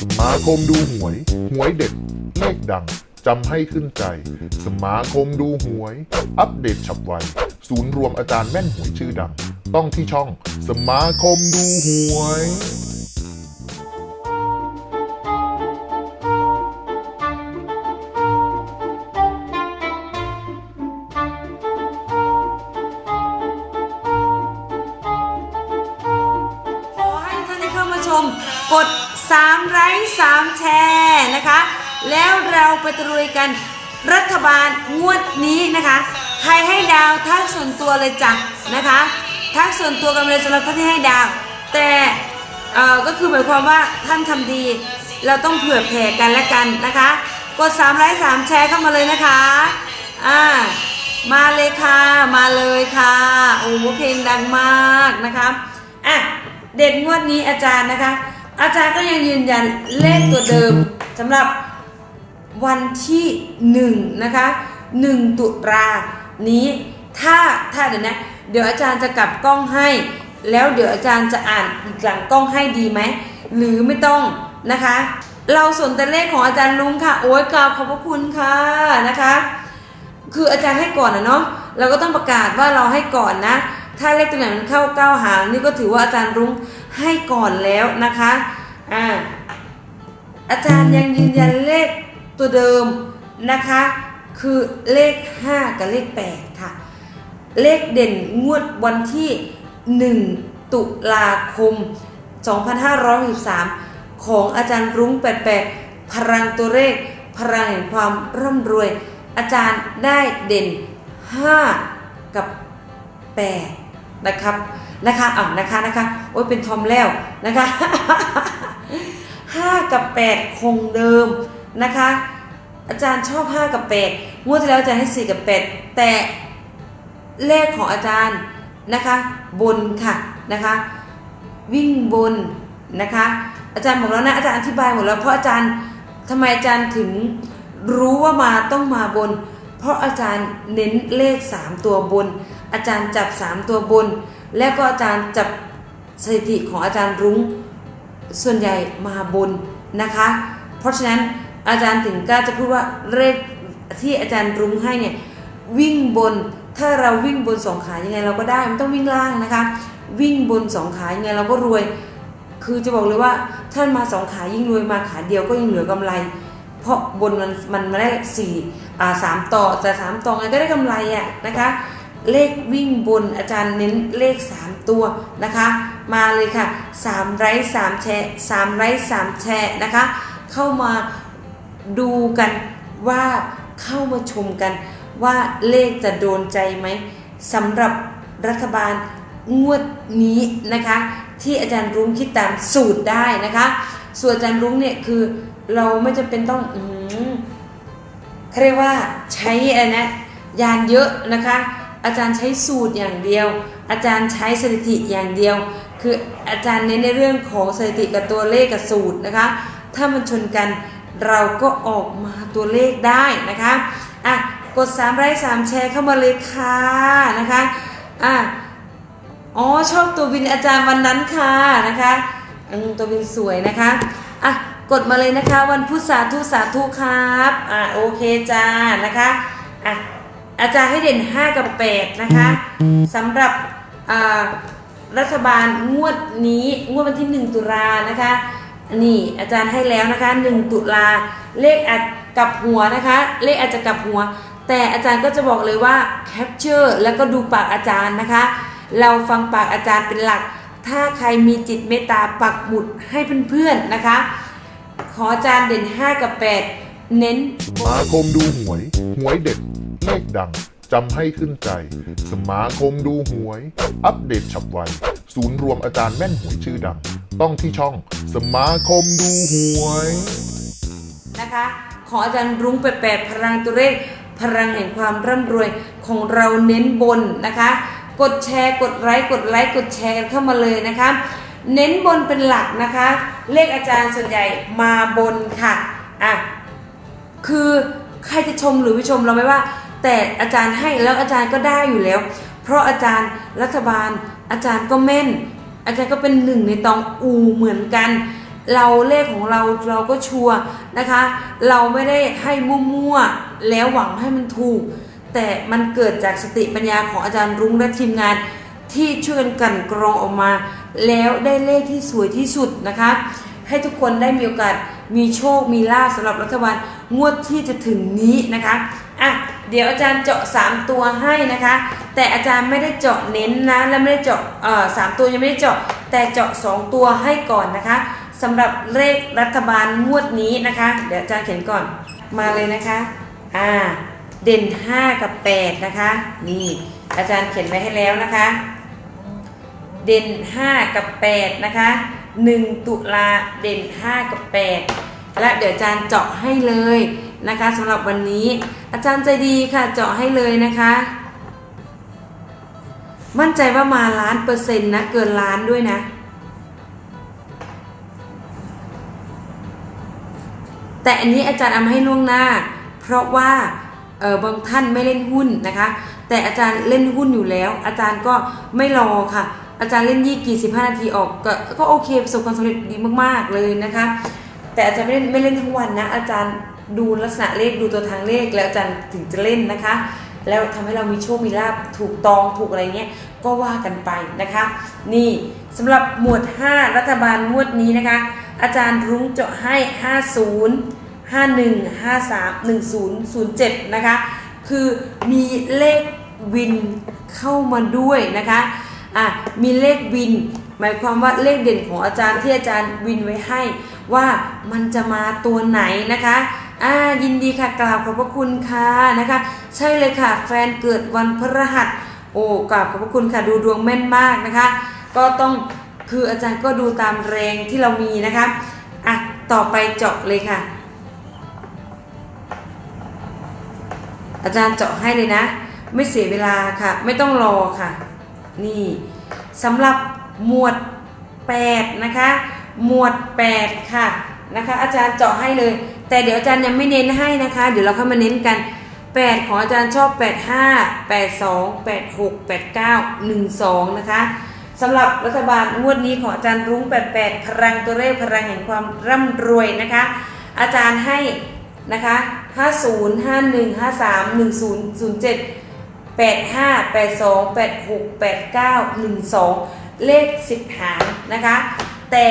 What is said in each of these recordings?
สมาคมดูหวย หวยเด็ดเลขดังจำให้ขึ้นใจ สมาคมดูหวย อัปเดตฉับไว ศูนย์รวมอาจารย์แม่นหวยชื่อดัง ต้องที่ช่อง สมาคมดูหวยขอให้ท่านที่เข้ามาชม กด 3ไลค์3แชร์นะคะ แล้วเราไปตะลุยกันรัฐบาลงวดนี้นะคะ ใครให้ดาวทักส่วนตัวเลยจ้ะนะคะ ทักส่วนตัวกันเลยสำหรับท่านที่ให้ดาว แต่เอ่อก็คือหมายความว่าท่านทำดี เราต้องเผื่อแผ่กันและกันนะคะ กด3ไลค์3แชร์เข้ามาเลยนะคะอ่ามาเลยค่ะ มาเลยค่ะโอ้เพลงดังมากนะคะอะเด็ดงวดนี้อาจารย์นะคะ อาจารย์ก็ยังยืนยันเลขตัวเดิมสำหรับวันที่หนึ่งนะคะหนึ่งตุลานี้ถ้าถ้าเดี๋ยวนะ เดี๋ยวอาจารย์จะกลับกล้องให้ แล้วเดี๋ยวอาจารย์จะอ่านอีกหลังกล้องให้ดีไหมหรือไม่ต้องนะคะ เราสนแต่เลขของอาจารย์ลุงค่ะ โอ้ยกราบขอบพระคุณค่ะนะคะ คืออาจารย์ให้ก่อนนะเนาะเราก็ต้องประกาศว่าเราให้ก่อนนะ ถ้าเลขตัวไหนมันเข้าเก้าหางนี่ก็ถือว่าอาจารย์รุ้ง ให้ก่อนแล้วนะคะอ่าอาจารย์ยังยืนยันเลขตัวเดิมนะคะ คือเลข 5 กับเลข 8 ค่ะ เลขเด่นงวดวันที่ 1 ตุลาคม 2563 ของอาจารย์รุ้ง 88 พลังตัวเลขพลังแห่งความร่ำรวย อาจารย์ได้เด่น 5 กับ 8 นะครับ นะคะอ่านะคะนะคะโอ้ยเป็นทอมแล้วนะคะ5กับ8คงเดิมนะคะ อาจารย์ชอบ5กับ8งวดที่แล้วอาจารย์ให้4กับ8แต่เลขของอาจารย์นะคะบนค่ะนะคะวิ่งบนนะคะอาจารย์บอกแล้วนะอาจารย์อธิบายหมดแล้วเพราะอาจารย์ทำไมอาจารย์ถึงรู้ว่ามาต้องมาบน เพราะอาจารย์เน้นเลข 3 ตัวบน อาจารย์จับ 3 ตัวบน แล้วก็อาจารย์จับสถิติของอาจารย์รุ้งส่วนใหญ่มาบนนะคะ เพราะฉะนั้นอาจารย์ถึงกล้าจะพูดว่าเลขที่อาจารย์รุ้งให้เนี่ยวิ่งบนถ้าเราวิ่งบนสองขายังไงเราก็ได้มันต้องวิ่งล่างนะคะ วิ่งบนสองขายังไงเราก็รวย คือจะบอกเลยว่าท่านมาสองขายิ่งรวยมาขาเดียวก็ยิ่งเหลือกำไร เพราะบนมันมันมาได้สี่อ่าสามต่อแต่สามต่อไงก็ได้กำไรอะนะคะ เลขวิ่งบนอาจารย์เน้นเลข 3 ตัวนะคะ มาเลยค่ะ 3 ไร้3แชร์3ไร้3แชร์นะคะ เข้ามาดูกันว่าเข้ามาชมกันว่าเลขจะโดนใจไหมสำหรับรัฐบาลงวดนี้นะคะ ที่อาจารย์รุ้งคิดตามสูตรได้นะคะ ส่วนอาจารย์รุ้งเนี่ยคือเราไม่จำเป็นต้องอืมเขาเรียกว่าใช้อะไรนะยานเยอะนะคะ อาจารย์ใช้สูตรอย่างเดียว อาจารย์ใช้สถิติอย่างเดียว คืออาจารย์เน้นในเรื่องของสถิติกับตัวเลขกับสูตรนะคะ ถ้ามันชนกันเราก็ออกมาตัวเลขได้นะคะอะกด3ไลค์3แชร์เข้ามาเลยค่ะนะคะอะอ๋อชอบตัววินอาจารย์วันนั้นค่ะนะคะอืมตัววินสวยนะคะอะกดมาเลยนะคะ วันพุธสาธุสาธุครับอะโอเคจ้านะคะอะ อาจารย์ให้เด่น 5 กับ 8 นะคะสำหรับอ่ารัฐบาลงวดนี้งวดวันที่ 1 ตุลานะคะ นี่อาจารย์ให้แล้วนะคะ 1 ตุลาเลขอาจกลับหัวนะคะ เลขอาจจะกลับหัว แต่อาจารย์ก็จะบอกเลยว่าแคปเจอร์แล้วก็ดูปากอาจารย์นะคะ เราฟังปากอาจารย์เป็นหลัก ถ้าใครมีจิตเมตตาปักหมุดให้เพื่อนๆนะคะ ขออาจารย์เด่น 5 กับ 8 เน้นสมาคมดูหวย หวยเด็ด เลขดังจำให้ขึ้นใจ สมาคมดูหวย อัปเดตฉับไว ศูนย์รวมอาจารย์แม่นหวยชื่อดัง ต้องที่ช่องสมาคมดูหวย นะคะ ขออาจารย์รุ้งแปดพลังตัวเลขพลังแห่งความร่ำรวยของเราเน้นบนนะคะ กดแชร์กดไลค์กดไลค์กดแชร์กันเข้ามาเลยนะคะ เน้นบนเป็นหลักนะคะ เลขอาจารย์ส่วนใหญ่มาบนค่ะอะคือใครจะชมหรือไม่ชมเราไม่ว่า แต่อาจารย์ให้แล้วอาจารย์ก็ได้อยู่แล้ว เพราะอาจารย์รัฐบาล อาจารย์ก็แม่น อาจารย์ก็เป็นหนึ่งในตองอูเหมือนกัน เราเลขของเราเราก็ชัวร์นะคะ เราไม่ได้ให้มั่วๆแล้วหวังให้มันถูก แต่มันเกิดจากสติปัญญาของอาจารย์รุ้งและทีมงานที่ช่วยกันกันกรองออกมา แล้วได้เลขที่สวยที่สุดนะคะ ให้ทุกคนได้มีโอกาสมีโชคมีลาภสำหรับรัฐบาลงวดที่จะถึงนี้นะคะ เดี๋ยวอาจารย์เจาะ 3 ตัวให้นะคะ แต่อาจารย์ไม่ได้เจาะเน้นนะ และไม่ได้เจาะเอ่อสามตัวยังไม่ได้เจาะ แต่เจาะ 2 ตัวให้ก่อนนะคะสำหรับเลขรัฐบาลงวดนี้นะคะ เดี๋ยวอาจารย์เขียนก่อนมาเลยนะคะอ่าเด่น 5 กับ 8 นะคะ นี่อาจารย์เขียนไว้ให้แล้วนะคะ เด่น 5 กับ 8 นะคะ 1 ตุลาเด่น 5 กับ 8 และเดี๋ยวอาจารย์เจาะให้เลย นะคะสำหรับวันนี้อาจารย์ใจดีค่ะเจาะให้เลยนะคะ มั่นใจว่ามาล้านเปอร์เซ็นต์นะ เกินล้านด้วยนะ แต่อันนี้อาจารย์เอามาให้ล่วงหน้า เพราะว่าเออบางท่านไม่เล่นหุ้นนะคะ แต่อาจารย์เล่นหุ้นอยู่แล้ว อาจารย์ก็ไม่รอค่ะ อาจารย์เล่นยี่กี่สิบห้านาทีออกก็ก็โอเคประสบความสำเร็จดีมากๆเลยนะคะ แต่อาจารย์ไม่เล่นไม่เล่นทั้งวันนะ อาจารย์ ดูลักษณะเลขดูตัวทางเลขแล้วอาจารย์ถึงจะเล่นนะคะ แล้วทำให้เรามีโชคมีลาภถูกตองถูกอะไรเงี้ยก็ว่ากันไปนะคะ นี่สำหรับหมวด 5 รัฐบาลงวดนี้นะคะ อาจารย์รุ้งเจาะให้ 50 51 53 10 07 นะคะ คือมีเลขวินเข้ามาด้วยนะคะอะมีเลขวิน หมายความว่าเลขเด่นของอาจารย์ที่อาจารย์วินไว้ให้ ว่ามันจะมาตัวไหนนะคะ อ่ายินดีค่ะกราบขอบพระคุณค่ะนะคะ ใช่เลยค่ะ แฟนเกิดวันพฤหัส โอ้กราบขอบพระคุณค่ะดูดวงแม่นมากนะคะ ก็ต้องคืออาจารย์ก็ดูตามแรงที่เรามีนะคะอะต่อไปเจาะเลยค่ะ อาจารย์เจาะให้เลยนะ ไม่เสียเวลาค่ะ ไม่ต้องรอค่ะ นี่สำหรับหมวด 8 นะคะ หมวด 8 ค่ะนะคะ อาจารย์เจาะให้เลย แต่เดี๋ยวอาจารย์ยังไม่เน้นให้นะคะ เดี๋ยวเราเข้ามาเน้นกัน 8 ของอาจารย์ชอบ 85 82 86 89 12 นะคะสำหรับรัฐบาลงวดนี้ของอาจารย์รุ้ง 88 พลังตัวเลขพลังแห่งความร่ำรวยนะคะ อาจารย์ให้นะคะ50 51 53 10 07 85 82 86 89 12 เลข 10 หางนะคะ แต่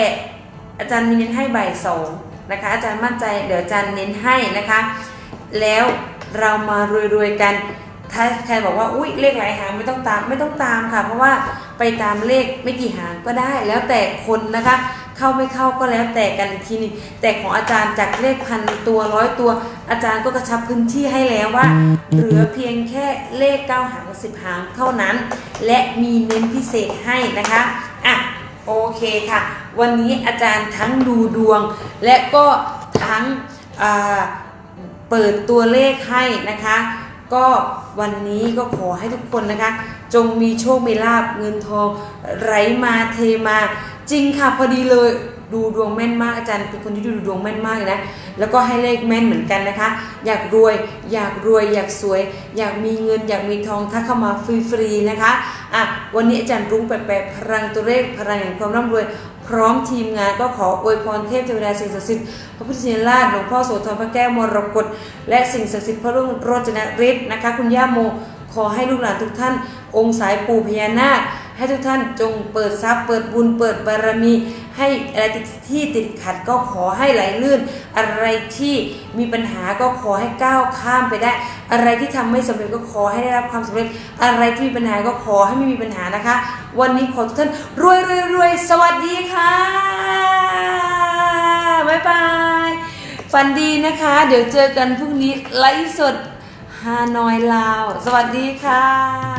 อาจารย์มีเน้นให้ใบายสอง นะคะ อาจารย์มั่นใจเดี๋ยวอาจารย์เน้นให้นะคะ แล้วเรามารวยๆกัน ถ้าใครบอกว่าอุ้ยเลขหลายหางไม่ต้องตามไม่ต้องตามค่ะ เพราะว่าไปตามเลขไม่กี่หางก็ได้ แล้วแต่คนนะคะ เข้าไม่เข้าก็แล้วแต่กันทีนึงแต่ของอาจารย์จากเลขพันตัวร้อยตัว อาจารย์ก็กระชับพื้นที่ให้แล้วว่า เหลือเพียงแค่เลขเก้าหางสิบหางเท่านั้น และมีเน้นพิเศษให้นะคะอะ โอเคค่ะ วันนี้อาจารย์ทั้งดูดวง และก็ทั้งเปิดตัวเลขให้นะคะ ก็วันนี้ก็ขอให้ทุกคนนะคะ จงมีโชคมีลาบเงินทองไหลมาเทมา จริงค่ะพอดีเลย ดูดวงแม่นมากอาจารย์เป็นคนที่ดูดวงแม่นมากนะ แล้วก็ให้เลขแม่นเหมือนกันนะคะ อยากรวย อยากรวย อยากสวย อยากมีเงิน อยากมีทองถ้าเข้ามาฟรีๆนะคะอะวันนี้อาจารย์รุ้งแปลพลังตัวเลขพลังแห่งความร่ำรวยพร้อมทีมงานก็ขออวยพรเทพเทวดาสิ่งศักดิ์สิทธิ์พระพุทธชินราชหลวงพ่อโสธรพระแก้วมรกตและสิ่งศักดิ์สิทธิ์พระรุ่งโรจนฤทธิ์นะคะ คุณย่าโมขอให้ลูกหลานทุกท่าน องค์สายปู่พญานาค ให้ทุกท่านจงเปิดทรัพย์เปิดบุญเปิดบารมี ให้อะไรที่ติดขัดก็ขอให้ไหลลื่น อะไรที่มีปัญหาก็ขอให้ก้าวข้ามไปได้ อะไรที่ทำไม่สำเร็จก็ขอให้ได้รับความสำเร็จ อะไรที่มีปัญหาก็ขอให้ไม่มีปัญหานะคะ วันนี้ขอทุกท่านรวยรวยรวยสวัสดีค่ะบ๊ายบายฝันดีนะคะ เดี๋ยวเจอกันพรุ่งนี้ไลฟ์สดฮานอยลาว สวัสดีค่ะ